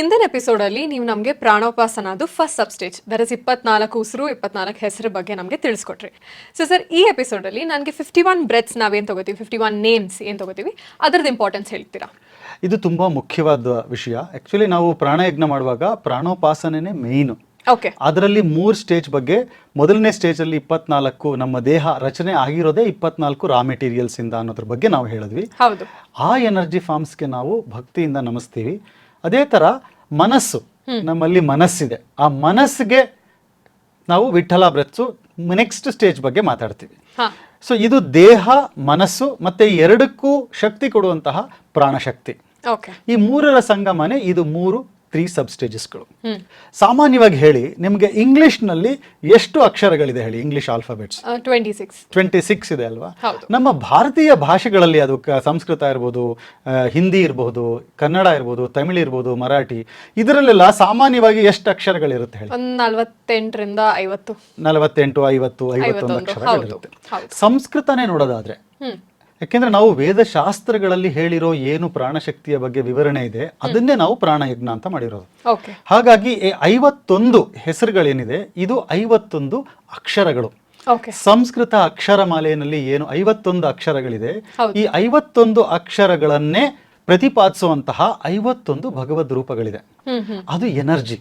ಹಿಂದಿನ ಎಪಿಸೋಡ್ ಅಲ್ಲಿ ನೀವು ನಮಗೆ ಪ್ರಾಣೋಪಾಸನದು first sub stage there is ಇಪ್ಪತ್ನಾಲ್ಕು ಉಸಿರು ಇಪ್ಪತ್ನಾಲ್ಕು ಹೆಸರು ಬಗ್ಗೆ ನಮಗೆ ತಿಳಿಸ್ಕೊಟ್ರಿ. ಸೊ ಸರ್ ಈ ಎಪಿಸೋಡ್ ಅಲ್ಲಿ ನನಗೆ ಫಿಫ್ಟಿ ಒನ್ ಬ್ರೆತ್ಸ್ ನಾವೇನು ತಗೋತೀವಿ? ಫಿಫ್ಟಿ ಒನ್ ನೇಮ್ಸ್ ಏನು ತಗೋತೀವಿ? ಅದರದ್ದು ಇಂಪಾರ್ಟೆನ್ಸ್ ಹೇಳ್ತೀರಾ? ಇದು ತುಂಬ ಮುಖ್ಯವಾದ ವಿಷಯ. ಆ್ಯಕ್ಚುಲಿ ನಾವು ಪ್ರಾಣಯಜ್ಞ ಮಾಡುವಾಗ ಪ್ರಾಣೋಪಾಸನೆನೇ ಮೇಯ್ನು ಓಕೆ ಅದರಲ್ಲಿ ಮೂರು ಸ್ಟೇಜ್ ಬಗ್ಗೆ ಮೊದಲನೇ ಸ್ಟೇಜಲ್ಲಿ ಇಪ್ಪತ್ನಾಲ್ಕು ನಮ್ಮ ದೇಹ ರಚನೆ ಆಗಿರೋದೇ ಇಪ್ಪತ್ನಾಲ್ಕು ರಾ ಮೆಟೀರಿಯಲ್ಸ್ ಇಂದ ಅನ್ನೋದ್ರ ಬಗ್ಗೆ ನಾವು ಹೇಳಿದ್ವಿ. ಹೌದು. ಆ ಎನರ್ಜಿ ಫಾರ್ಮ್ಸ್ಗೆ ನಾವು ಭಕ್ತಿಯಿಂದ ನಮಿಸ್ತೀವಿ. ಅದೇ ಥರ ಮನಸ್ಸು ನಮ್ಮಲ್ಲಿ ಮನಸ್ಸಿದೆ. ಆ ಮನಸ್ಸಿಗೆ ನಾವು ವಿಠಲ ಬ್ರತ್ಸು ನೆಕ್ಸ್ಟ್ ಸ್ಟೇಜ್ ಬಗ್ಗೆ ಮಾತಾಡ್ತೀವಿ. ಸೊ ಇದು ದೇಹ ಮನಸ್ಸು ಮತ್ತೆ ಎರಡಕ್ಕೂ ಶಕ್ತಿ ಕೊಡುವಂತಹ ಪ್ರಾಣಶಕ್ತಿ. ಈ ಮೂರರ ಸಂಗಮನೆ ಇದು ಮೂರು. ತ್ರೀ ಸಬ್ ಸ್ಟೇಜಸ್ಗಳು ಸಾಮಾನ್ಯವಾಗಿ ಹೇಳಿ ನಿಮಗೆ ಇಂಗ್ಲಿಷ್ನಲ್ಲಿ ಎಷ್ಟು ಅಕ್ಷರಗಳಿದೆ ಹೇಳಿ English alphabets twenty six twenty six ಇದೆ ಅಲ್ವಾ? ನಮ್ಮ ಭಾರತೀಯ ಭಾಷೆಗಳಲ್ಲಿ ಅದು ಸಂಸ್ಕೃತ ಇರ್ಬೋದು ಹಿಂದಿ ಇರಬಹುದು ಕನ್ನಡ ಇರ್ಬೋದು ತಮಿಳ್ ಇರ್ಬೋದು ಮರಾಠಿ ಇದರಲ್ಲೆಲ್ಲ ಸಾಮಾನ್ಯವಾಗಿ ಎಷ್ಟು ಅಕ್ಷರಗಳಿರುತ್ತೆ ಹೇಳಿ? ನಲವತ್ತೆಂಟರಿಂದ ಐವತ್ತು. ನಲವತ್ತೆಂಟು ಐವತ್ತು ಐವತ್ತೊಂದು ಅಕ್ಷರಗಳಿರುತ್ತೆ. ಸಂಸ್ಕೃತನೇ ನೋಡೋದಾದ್ರೆ ಯಾಕೆಂದ್ರೆ ನಾವು ವೇದಶಾಸ್ತ್ರಗಳಲ್ಲಿ ಹೇಳಿರೋ ಏನು ಪ್ರಾಣಶಕ್ತಿಯ ಬಗ್ಗೆ ವಿವರಣೆ ಇದೆ ಅದನ್ನೇ ನಾವು ಪ್ರಾಣಯಜ್ಞ ಅಂತ ಮಾಡಿರೋದು. ಹಾಗಾಗಿ ಐವತ್ತೊಂದು ಹೆಸರುಗಳೇನಿದೆ ಇದು ಐವತ್ತೊಂದು ಅಕ್ಷರಗಳು. ಸಂಸ್ಕೃತ ಅಕ್ಷರಮಾಲೆಯಲ್ಲಿ ಏನು ಐವತ್ತೊಂದು ಅಕ್ಷರಗಳಿದೆ ಈ ಐವತ್ತೊಂದು ಅಕ್ಷರಗಳನ್ನೇ ಪ್ರತಿಪಾದಿಸುವಂತಹ ಐವತ್ತೊಂದು ಭಗವದ್ ರೂಪಗಳಿದೆ. ಅದು ಎನರ್ಜಿ.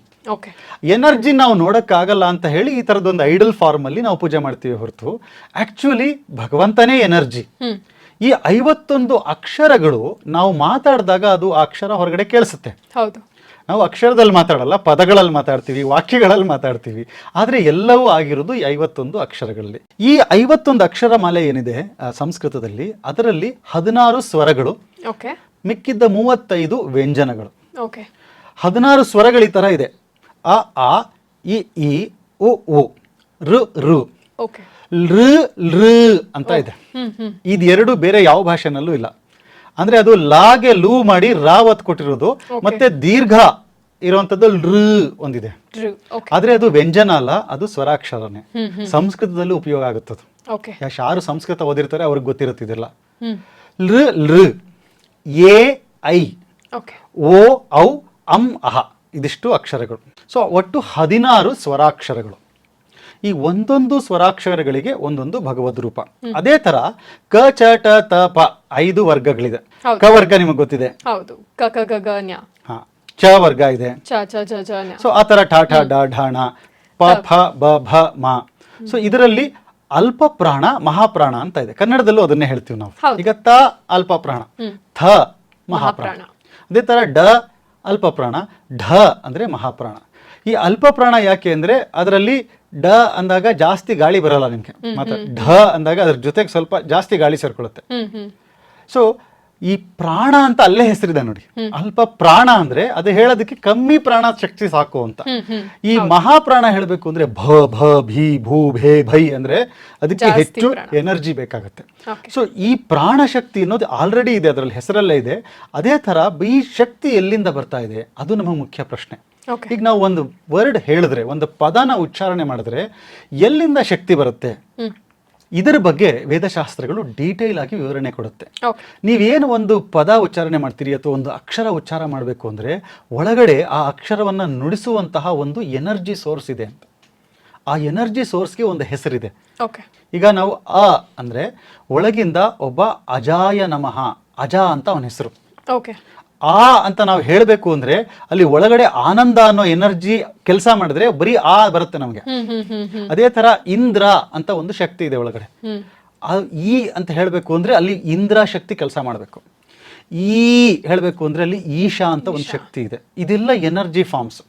ಎನರ್ಜಿ ನಾವು ನೋಡಕ್ಕಾಗಲ್ಲ ಅಂತ ಹೇಳಿ ಈ ಥರದೊಂದು ಐಡಲ್ ಫಾರ್ಮ್ ಅಲ್ಲಿ ನಾವು ಪೂಜೆ ಮಾಡ್ತೀವಿ ಹೊರತು. ಆಕ್ಚುಲಿ ಭಗವಂತನೇ ಎನರ್ಜಿ. ಈ ಐವತ್ತೊಂದು ಅಕ್ಷರಗಳು ನಾವು ಮಾತಾಡಿದಾಗ ಅದು ಆ ಅಕ್ಷರ ಹೊರಗಡೆ ಕೇಳಿಸುತ್ತೆ. ಹೌದು. ನಾವು ಅಕ್ಷರದಲ್ಲಿ ಮಾತಾಡಲ್ಲ ಪದಗಳಲ್ಲಿ ಮಾತಾಡ್ತೀವಿ ವಾಕ್ಯಗಳಲ್ಲಿ ಮಾತಾಡ್ತೀವಿ. ಆದರೆ ಎಲ್ಲವೂ ಆಗಿರೋದು ಈ ಐವತ್ತೊಂದು ಅಕ್ಷರಗಳಲ್ಲಿ. ಈ ಐವತ್ತೊಂದು ಅಕ್ಷರ ಮಾಲೆ ಏನಿದೆ ಸಂಸ್ಕೃತದಲ್ಲಿ ಅದರಲ್ಲಿ ಹದಿನಾರು ಸ್ವರಗಳು ಓಕೆ. ಮಿಕ್ಕಿದ್ದ ಮೂವತ್ತೈದು ವ್ಯಂಜನಗಳು. ಓಕೆ. ಹದಿನಾರು ಸ್ವರಗಳು ಈ ಥರ ಇದೆ. ಅ ಆ ಇ ಇ ಉ ಉ ಋ ಋ ಓಕೆ. ಲೃ ಲೃ ಅಂತ ಇದೆ. ಇದು ಎರಡು ಇದೆರಡು ಬೇರೆ ಯಾವ ಭಾಷೆನಲ್ಲೂ ಇಲ್ಲ. ಅಂದ್ರೆ ಅದು ಲಾಗೆ ಲೂ ಮಾಡಿ ರಾ ಒತ್ತು ಕೊಟ್ಟಿರೋದು ಮತ್ತೆ ದೀರ್ಘ ಇರುವಂತದ್ದು ಲೃ ಒಂದಿದೆ. ಆದ್ರೆ ಅದು ವ್ಯಂಜನ ಅಲ್ಲ ಅದು ಸ್ವರಾಕ್ಷರನೇ. ಸಂಸ್ಕೃತದಲ್ಲಿ ಉಪಯೋಗ ಆಗುತ್ತದು. ಯಾರು ಸಂಸ್ಕೃತ ಓದಿರ್ತಾರೆ ಅವ್ರಿಗೆ ಗೊತ್ತಿರುತ್ತಿದ್ದಿಲ್ಲ. ಲೃ ಲೃ ಎ ಐ ಓ ಔ ಅಂ ಅಹ ಇದಿಷ್ಟು ಅಕ್ಷರಗಳು. ಸೊ ಒಟ್ಟು ಹದಿನಾರು ಸ್ವರಾಕ್ಷರಗಳು. ಈ ಒಂದೊಂದು ಸ್ವರಾಕ್ಷರಗಳಿಗೆ ಒಂದೊಂದು ಭಗವದ್ ರೂಪ. ಅದೇ ತರ ಕ ಚ ಟ ತ ಪ ಐದು ವರ್ಗಗಳಿದೆ. ಕ ವರ್ಗ ನಿಮಗೆ ಗೊತ್ತಿದೆ? ಹೌದು. ಕ ಕ ಗ ಗ ನ್ಯ. ಹಾ. ಚ ವರ್ಗ ಇದೆ. ಚ ಚ ಜ ಜ ನ್ಯ. ಸೊ ಆ ತರ ಠ ಠ ಡ ಢ ಣ ಪ ಫ ಬ ಭ ಮ. ಸೊ ಇದರಲ್ಲಿ ಅಲ್ಪ ಪ್ರಾಣ ಮಹಾಪ್ರಾಣ ಅಂತ ಇದೆ. ಕನ್ನಡದಲ್ಲೂ ಅದನ್ನೇ ಹೇಳ್ತೀವಿ ನಾವು. ಈಗ ತ ಅಲ್ಪ ಪ್ರಾಣ. ಥ ಮಹಾಪ್ರಾಣ. ಅದೇ ತರ ಡ ಅಲ್ಪ ಪ್ರಾಣ ಢ ಅಂದ್ರೆ ಮಹಾಪ್ರಾಣ. ಈ ಅಲ್ಪ ಪ್ರಾಣ ಯಾಕೆ ಅಂದ್ರೆ ಅದರಲ್ಲಿ ಡ ಅಂದಾಗ ಜಾಸ್ತಿ ಗಾಳಿ ಬರಲ್ಲ ನಿಮ್ಗೆ. ಮತ್ತೆ ಢ ಅಂದಾಗ ಅದ್ರ ಜೊತೆಗೆ ಸ್ವಲ್ಪ ಜಾಸ್ತಿ ಗಾಳಿ ಸೇರ್ಕೊಳ್ಳುತ್ತೆ. ಸೊ ಈ ಪ್ರಾಣ ಅಂತ ಅಲ್ಲೇ ಹೆಸರಿದೆ ನೋಡಿ. ಅಲ್ಪ ಪ್ರಾಣ ಅಂದ್ರೆ ಅದು ಹೇಳೋದಕ್ಕೆ ಕಮ್ಮಿ ಪ್ರಾಣ ಶಕ್ತಿ ಸಾಕು ಅಂತ. ಈ ಮಹಾಪ್ರಾಣ ಹೇಳಬೇಕು ಅಂದ್ರೆ ಭ ಭ ಭಿ ಭೂ ಭೇ ಭೈ ಅಂದ್ರೆ ಅದಕ್ಕೆ ಹೆಚ್ಚು ಎನರ್ಜಿ ಬೇಕಾಗುತ್ತೆ. ಸೊ ಈ ಪ್ರಾಣ ಶಕ್ತಿ ಅನ್ನೋದು ಆಲ್ರೆಡಿ ಇದೆ ಅದರಲ್ಲಿ ಹೆಸರಲ್ಲೇ ಇದೆ. ಅದೇ ತರ ಈ ಶಕ್ತಿ ಎಲ್ಲಿಂದ ಬರ್ತಾ ಇದೆ? ಅದು ನಮ್ಮ ಮುಖ್ಯ ಪ್ರಶ್ನೆ. ಈಗ ನಾವು ಒಂದು ವರ್ಡ್ ಹೇಳಿದ್ರೆ ಒಂದು ಪದನ ಉಚ್ಚಾರಣೆ ಮಾಡಿದ್ರೆ ಎಲ್ಲಿಂದ ಶಕ್ತಿ ಬರುತ್ತೆ? ಇದರ ಬಗ್ಗೆ ವೇದಶಾಸ್ತ್ರಗಳು ಡೀಟೇಲ್ ಆಗಿ ವಿವರಣೆ ಕೊಡುತ್ತೆ. ನೀವೇನು ಒಂದು ಪದ ಉಚ್ಚಾರಣೆ ಮಾಡ್ತೀರಿ ಅಥವಾ ಒಂದು ಅಕ್ಷರ ಉಚ್ಚಾರ ಮಾಡಬೇಕು ಅಂದರೆ ಒಳಗಡೆ ಆ ಅಕ್ಷರವನ್ನು ನುಡಿಸುವಂತಹ ಒಂದು ಎನರ್ಜಿ ಸೋರ್ಸ್ ಇದೆ ಅಂತ. ಆ ಎನರ್ಜಿ ಸೋರ್ಸ್ಗೆ ಒಂದು ಹೆಸರಿದೆ. ಓಕೆ. ಈಗ ನಾವು ಅ ಅಂದರೆ ಒಳಗಿಂದ ಒಬ್ಬ ಅಜಾಯ ನಮಃ ಅಜ ಅಂತ ಅವನ ಹೆಸರು. ಓಕೆ. ಆ ಅಂತ ನಾವು ಹೇಳಬೇಕು ಅಂದ್ರೆ ಅಲ್ಲಿ ಒಳಗಡೆ ಆನಂದ ಅನ್ನೋ ಎನರ್ಜಿ ಕೆಲಸ ಮಾಡಿದ್ರೆ ಬರೀ ಆ ಬರುತ್ತೆ ನಮಗೆ. ಅದೇ ತರ ಇಂದ್ರ ಅಂತ ಒಂದು ಶಕ್ತಿ ಇದೆ ಒಳಗಡೆ. ಈ ಅಂತ ಹೇಳಬೇಕು ಅಂದ್ರೆ ಅಲ್ಲಿ ಇಂದ್ರ ಶಕ್ತಿ ಕೆಲಸ ಮಾಡಬೇಕು. ಈ ಹೇಳಬೇಕು ಅಂದ್ರೆ ಅಲ್ಲಿ ಈಶಾ ಅಂತ ಒಂದು ಶಕ್ತಿ ಇದೆ. ಇದೆಲ್ಲ ಎನರ್ಜಿ ಫಾರ್ಮ್ಸ್.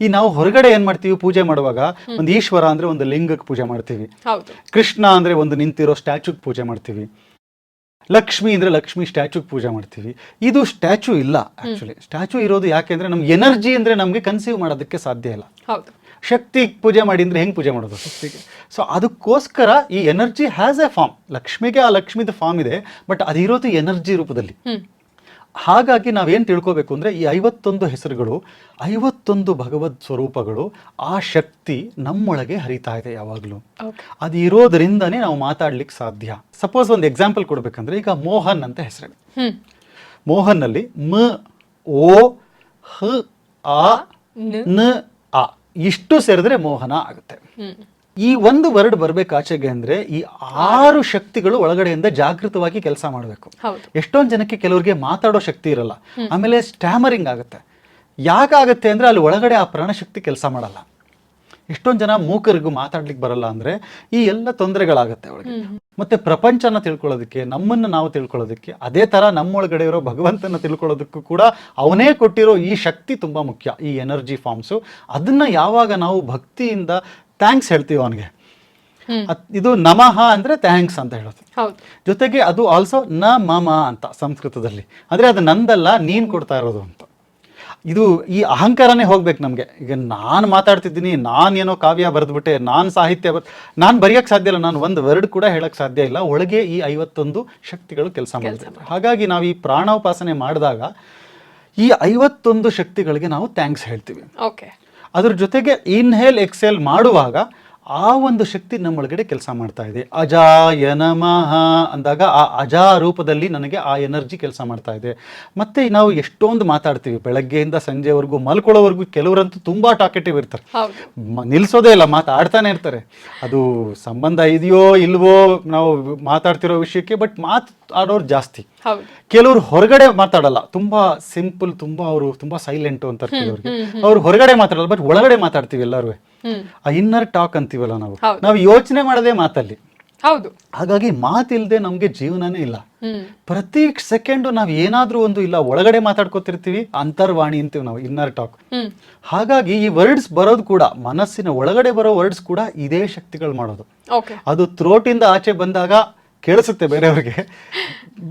ಈ ನಾವು ಹೊರಗಡೆ ಏನ್ ಮಾಡ್ತೀವಿ ಪೂಜೆ ಮಾಡುವಾಗ ಒಂದು ಈಶ್ವರ ಅಂದ್ರೆ ಒಂದು ಲಿಂಗಕ್ಕೆ ಪೂಜೆ ಮಾಡ್ತೀವಿ. ಕೃಷ್ಣ ಅಂದ್ರೆ ಒಂದು ನಿಂತಿರೋ ಸ್ಟ್ಯಾಚುಗೆ ಪೂಜೆ ಮಾಡ್ತೀವಿ. ಲಕ್ಷ್ಮಿ ಅಂದ್ರೆ ಲಕ್ಷ್ಮಿ ಸ್ಟ್ಯಾಚುಗೆ ಪೂಜೆ ಮಾಡ್ತೀವಿ. ಇದು ಸ್ಟ್ಯಾಚು ಇಲ್ಲ ಆಕ್ಚುಲಿ ಸ್ಟ್ಯಾಚು ಇರೋದು ಯಾಕೆ ಅಂದ್ರೆ ನಮ್ಗೆ ಎನರ್ಜಿ ಅಂದ್ರೆ ನಮಗೆ ಕನ್ಸೀವ್ ಮಾಡೋದಕ್ಕೆ ಸಾಧ್ಯ ಇಲ್ಲ. ಹೌದು. ಶಕ್ತಿ ಪೂಜೆ ಮಾಡಿ ಅಂದ್ರೆ ಹೆಂಗೆ ಪೂಜೆ ಮಾಡೋದು ಶಕ್ತಿಗೆ? ಸೊ ಅದಕ್ಕೋಸ್ಕರ ಈ ಎನರ್ಜಿ ಹ್ಯಾಸ್ ಎ ಫಾರ್ಮ್ ಲಕ್ಷ್ಮಿಗೆ ಆ ಲಕ್ಷ್ಮಿದ ಫಾರ್ಮ್ ಇದೆ ಬಟ್ ಅದಿರೋದು ಎನರ್ಜಿ ರೂಪದಲ್ಲಿ. ಹಾಗಾಗಿ ನಾವೇನು ತಿಳ್ಕೋಬೇಕು ಅಂದರೆ ಈ ಐವತ್ತೊಂದು ಹೆಸರುಗಳು ಐವತ್ತೊಂದು ಭಗವದ್ ಸ್ವರೂಪಗಳು ಆ ಶಕ್ತಿ ನಮ್ಮೊಳಗೆ ಹರಿತಾ ಇದೆ ಯಾವಾಗಲೂ. ಅದು ಇರೋದರಿಂದನೇ ನಾವು ಮಾತಾಡ್ಲಿಕ್ಕೆ ಸಾಧ್ಯ. ಸಪೋಸ್ ಒಂದು ಎಕ್ಸಾಂಪಲ್ ಕೊಡಬೇಕಂದ್ರೆ ಈಗ ಮೋಹನ್ ಅಂತ ಹೆಸರು ಮೋಹನ್ನಲ್ಲಿ ಮ ಓ ಹ ಆ ನ. ಆ. ಇಷ್ಟು ಸೇರಿದ್ರೆ ಮೋಹನ ಆಗುತ್ತೆ. ಈ ಒಂದು ವರ್ಡ್ ಬರ್ಬೇಕು ಆಚೆಗೆ ಅಂದ್ರೆ ಈ ಆರು ಶಕ್ತಿಗಳು ಒಳಗಡೆಯಿಂದ ಜಾಗೃತವಾಗಿ ಕೆಲಸ ಮಾಡಬೇಕು. ಎಷ್ಟೊಂದು ಜನಕ್ಕೆ ಕೆಲವರಿಗೆ ಮಾತಾಡೋ ಶಕ್ತಿ ಇರಲ್ಲ. ಆಮೇಲೆ ಸ್ಟ್ಯಾಮರಿಂಗ್ ಆಗುತ್ತೆ. ಯಾಕಾಗತ್ತೆ ಅಂದ್ರೆ ಅಲ್ಲಿ ಒಳಗಡೆ ಆ ಪ್ರಾಣಶಕ್ತಿ ಕೆಲಸ ಮಾಡಲ್ಲ. ಎಷ್ಟೊಂದು ಜನ ಮೂಕರಿಗೂ ಮಾತಾಡ್ಲಿಕ್ಕೆ ಬರಲ್ಲ ಅಂದ್ರೆ ಈ ಎಲ್ಲ ತೊಂದರೆಗಳಾಗುತ್ತೆ ಅವಳಿಗೆ. ಮತ್ತೆ ಪ್ರಪಂಚನ ತಿಳ್ಕೊಳ್ಳೋದಕ್ಕೆ ನಮ್ಮನ್ನ ನಾವು ತಿಳ್ಕೊಳ್ಳೋದಕ್ಕೆ ಅದೇ ತರ ನಮ್ಮೊಳಗಡೆ ಇರೋ ಭಗವಂತನ ತಿಳ್ಕೊಳ್ಳೋದಕ್ಕೂ ಕೂಡ ಅವನೇ ಕೊಟ್ಟಿರೋ ಈ ಶಕ್ತಿ ತುಂಬಾ ಮುಖ್ಯ. ಈ ಎನರ್ಜಿ ಫಾರ್ಮ್ಸು. ಅದನ್ನ ಯಾವಾಗ ನಾವು ಭಕ್ತಿಯಿಂದ ಥ್ಯಾಂಕ್ಸ್ ಹೇಳ್ತೀವಿ ಅವನಿಗೆ. ಇದು ನಮಃ ಅಂದ್ರೆ ಥ್ಯಾಂಕ್ಸ್ ಅಂತ ಹೇಳೋದು. ಜೊತೆಗೆ ಅದು ಆಲ್ಸೋ ನ ಮಮ ಅಂತ ಸಂಸ್ಕೃತದಲ್ಲಿ. ಅಂದ್ರೆ ಅದು ನಂದಲ್ಲ ನೀನ್ ಕೊಡ್ತಾ ಇರೋದು ಅಂತ. ಇದು ಈ ಅಹಂಕಾರನೇ ಹೋಗ್ಬೇಕು ನಮಗೆ. ಈಗ ನಾನು ಮಾತಾಡ್ತಿದ್ದೀನಿ ನಾನು ಏನೋ ಕಾವ್ಯ ಬರೆದ್ಬಿಟ್ಟೆ ನಾನು ಸಾಹಿತ್ಯ ಬರ್ ನಾನು ಬರೆಯೋಕ್ಕೆ ಸಾಧ್ಯ ಇಲ್ಲ ನಾನು ಒಂದು ವರ್ಡ್ ಕೂಡ ಹೇಳಕ್ಕೆ ಸಾಧ್ಯ ಇಲ್ಲ. ಒಳಗೆ ಈ ಐವತ್ತೊಂದು ಶಕ್ತಿಗಳು ಕೆಲಸ ಮಾಡ್ತವೆ ಹಾಗಾಗಿ ನಾವು ಈ ಪ್ರಾಣೋಪಾಸನೆ ಮಾಡಿದಾಗ ಈ ಐವತ್ತೊಂದು ಶಕ್ತಿಗಳಿಗೆ ನಾವು ಥ್ಯಾಂಕ್ಸ್ ಹೇಳ್ತೀವಿ. ಓಕೆ ಅದ್ರ ಜೊತೆಗೆ ಇನ್ಹೇಲ್ ಎಕ್ಸೆಲ್ ಮಾಡುವಾಗ ಆ ಒಂದು ಶಕ್ತಿ ನಮ್ಮೊಳಗಡೆ ಕೆಲಸ ಮಾಡ್ತಾ ಇದೆ. ಅಜಾಯ ನಮಃ ಅಂದಾಗ ಆ ಅಜಾ ರೂಪದಲ್ಲಿ ನನಗೆ ಆ ಎನರ್ಜಿ ಕೆಲಸ ಮಾಡ್ತಾ ಇದೆ. ಮತ್ತೆ ನಾವು ಎಷ್ಟೊಂದು ಮಾತಾಡ್ತೀವಿ. ಬೆಳಗ್ಗೆಯಿಂದ ಸಂಜೆವರೆಗೂ ಮಲ್ಕೊಳ್ಳೋವರೆಗೂ ಕೆಲವರಂತೂ ತುಂಬಾ ಟಾಕೆಟಿವ್ ಇರ್ತಾರೆ. ನಿಲ್ಸೋದೇ ಇಲ್ಲ ಮಾತಾಡ್ತಾನೆ ಇರ್ತಾರೆ. ಅದು ಸಂಬಂಧ ಇದೆಯೋ ಇಲ್ವೋ ನಾವು ಮಾತಾಡ್ತಿರೋ ವಿಷಯಕ್ಕೆ ಬಟ್ ಮಾತಾಡೋರು ಜಾಸ್ತಿ. ಹೌದು. ಕೆಲವರು ಹೊರಗಡೆ ಮಾತಾಡಲ್ಲ. ತುಂಬಾ ಸಿಂಪಲ್ ತುಂಬಾ ಅವರು ತುಂಬಾ ಸೈಲೆಂಟ್ ಅಂತಾರೆ ಕೆಲವ್ರಿಗೆ. ಅವ್ರು ಹೊರಗಡೆ ಮಾತಾಡಲ್ಲ ಬಟ್ ಒಳಗಡೆ ಮಾತಾಡ್ತೀವಿ ಎಲ್ಲರೂ ಆ ಇನ್ನರ್ ಟಾಕ್ ಅಂತೀವಲ್ಲ ನಾವು. ನಾವು ಯೋಚನೆ ಮಾಡದೆ ಮಾತಲ್ಲಿ. ಹೌದು. ಹಾಗಾಗಿ ಮಾತಿಲ್ದೆ ನಮ್ಗೆ ಜೀವನನೇ ಇಲ್ಲ. ಪ್ರತಿ ಸೆಕೆಂಡ್ ನಾವು ಏನಾದ್ರೂ ಒಂದು ಇಲ್ಲ ಒಳಗಡೆ ಮಾತಾಡ್ಕೋತಿರ್ತೀವಿ ಅಂತರ್ವಾಣಿ ಅಂತೀವಿ ನಾವು ಇನ್ನರ್ ಟಾಕ್ ಹಾಗಾಗಿ ಈ ವರ್ಡ್ಸ್ ಬರೋದು ಕೂಡ ಮನಸ್ಸಿನ ಒಳಗಡೆ ಬರೋ ವರ್ಡ್ಸ್ ಕೂಡ ಇದೇ ಶಕ್ತಿಗಳು ಮಾಡೋದು. ಅದು ಇಂದ ಆಚೆ ಬಂದಾಗ ಕೇಳಿಸುತ್ತೆ ಬೇರೆಯವ್ರಿಗೆ.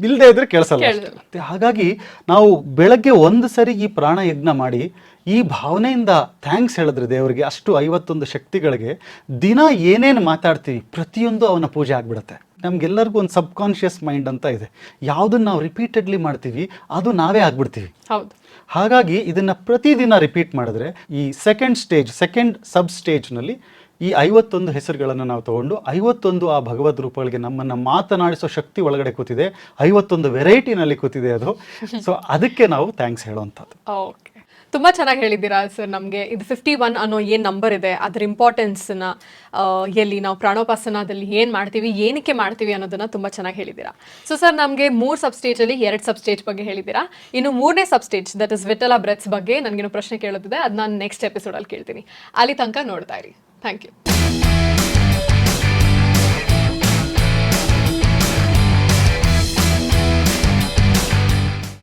ಇಲ್ಲದೆ ಇದ್ರೆ ಕೇಳಿಸಲ್ಲ ಅಷ್ಟೇ. ಹಾಗಾಗಿ ನಾವು ಬೆಳಗ್ಗೆ ಒಂದು ಸರಿ ಈ ಪ್ರಾಣ ಯಜ್ಞ ಮಾಡಿ ಈ ಭಾವನೆಯಿಂದ ಥ್ಯಾಂಕ್ಸ್ ಹೇಳಿದ್ರೆ ದೇವರಿಗೆ ಅಷ್ಟು ಐವತ್ತೊಂದು ಶಕ್ತಿಗಳಿಗೆ ದಿನ ಏನೇನು ಮಾತಾಡ್ತೀವಿ ಪ್ರತಿಯೊಂದು ಅವನ ಪೂಜೆ ಆಗ್ಬಿಡುತ್ತೆ. ನಮ್ಗೆಲ್ಲರಿಗೂ ಒಂದು ಸಬ್ ಕಾನ್ಷಿಯಸ್ ಮೈಂಡ್ ಅಂತ ಇದೆ. ಯಾವುದನ್ನ ನಾವು ರಿಪೀಟೆಡ್ಲಿ ಮಾಡ್ತೀವಿ ಅದು ನಾವೇ ಆಗ್ಬಿಡ್ತೀವಿ. ಹೌದು. ಹಾಗಾಗಿ ಇದನ್ನ ಪ್ರತಿದಿನ ರಿಪೀಟ್ ಮಾಡಿದ್ರೆ ಈ ಸೆಕೆಂಡ್ ಸ್ಟೇಜ್ ಸೆಕೆಂಡ್ ಸಬ್ ಸ್ಟೇಜ್ನಲ್ಲಿ ಈ ಐವತ್ತೊಂದು ಹೆಸರುಗಳನ್ನು ನಾವು ತಗೊಂಡು ಐವತ್ತೊಂದು ಆ ಭಗವದ್ ರೂಪಗಳಿಗೆ ನಮ್ಮನ್ನು ಮಾತನಾಡಿಸೋ ಶಕ್ತಿ ಒಳಗಡೆ ಕೂತಿದೆ. ಐವತ್ತೊಂದು ವೆರೈಟಿನಲ್ಲಿ ಕೂತಿದೆ ಅದು. ಸೊ ಅದಕ್ಕೆ ನಾವು ಥ್ಯಾಂಕ್ಸ್ ಹೇಳುವಂಥದ್ದು ಓಕೆ ತುಂಬಾ ಚೆನ್ನಾಗಿ ಹೇಳಿದ್ದೀರಾ ಸರ್ ನಮಗೆ. ಇದು ಫಿಫ್ಟಿ ಒನ್ ಅನ್ನೋ ಏನು ನಂಬರ್ ಇದೆ. ಅದರ ಇಂಪಾರ್ಟೆನ್ಸ್ನ ಎಲ್ಲಿ ನಾವು ಪ್ರಾಣೋಪಾಸನದಲ್ಲಿ ಏನು ಮಾಡ್ತೀವಿ, ಏನಕ್ಕೆ ಮಾಡ್ತೀವಿ ಅನ್ನೋದನ್ನ ತುಂಬಾ ಚೆನ್ನಾಗಿ ಹೇಳಿದ್ದೀರಾ. ಸೊ ಸರ್ ನಮಗೆ ಮೂರು ಸಬ್ ಸ್ಟೇಜಲ್ಲಿ ಎರಡು ಸಬ್ ಸ್ಟೇಜ್ ಬಗ್ಗೆ ಹೇಳಿದ್ದೀರಾ. ಇನ್ನು ಮೂರನೇ sub stage that is vital breaths ಬಗ್ಗೆ ನನಗೇನು ಪ್ರಶ್ನೆ ಕೇಳೋದಿದೆ. ಅದು ನಾನು ನೆಕ್ಸ್ಟ್ ಎಪಿಸೋಡಲ್ಲಿ ಕೇಳ್ತೀನಿ. ಅಲ್ಲಿ ತನಕ ನೋಡ್ತಾ ಇರಿ. Thank you.